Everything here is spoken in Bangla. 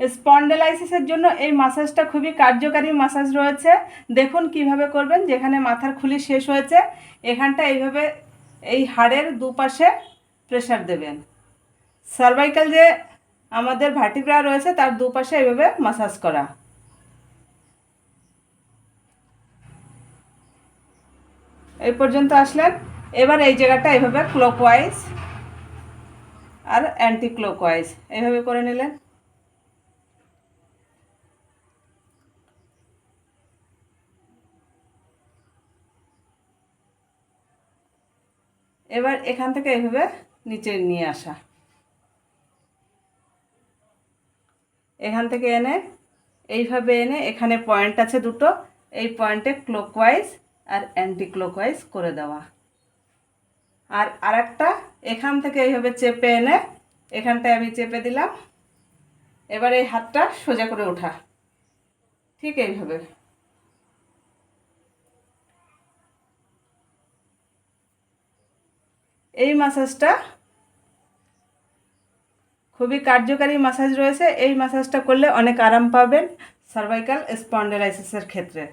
স্পন্ডেলাইসিসের জন্য এই মাসাজটা খুবই কার্যকারী মাসাজ রয়েছে। দেখুন কীভাবে করবেন, যেখানে মাথার খুলি শেষ হয়েছে, এখানটা এইভাবে এই হাড়ের দুপাশে প্রেসার দেবেন। সার্ভাইকাল যে আমাদের ভার্টিব্রা রয়েছে, তার দুপাশে এইভাবে মাসাজ করা। এই পর্যন্ত আসলেন। এবার এই জায়গাটা এইভাবে ক্লকওয়াইজ আর অ্যান্টি ক্লকওয়াইজ এইভাবে করে নিলেন। এবার এখান থেকে এইভাবে নিচে নিয়ে আসা। এখান থেকে এনে, এইভাবে এনে এখানে পয়েন্ট আছে দুটো, এই পয়েন্টে ক্লোকওয়াইজ আর অ্যান্টি ক্লোকওয়াইজ করে দেওয়া। আর আরেকটা, এখান থেকে এইভাবে চেপে এনে, এখানটায় আমি চেপে দিলাম। এবার এই হাতটা সোজা করে ওঠা। ঠিক এইভাবে। এই মাসাজটা খুবই কার্যকারী মাসাজ রয়েছে। এই মাসাজটা করলে অনেক আরাম পাবেন সার্ভাইকাল স্পন্ডেলাইসিসের ক্ষেত্রে।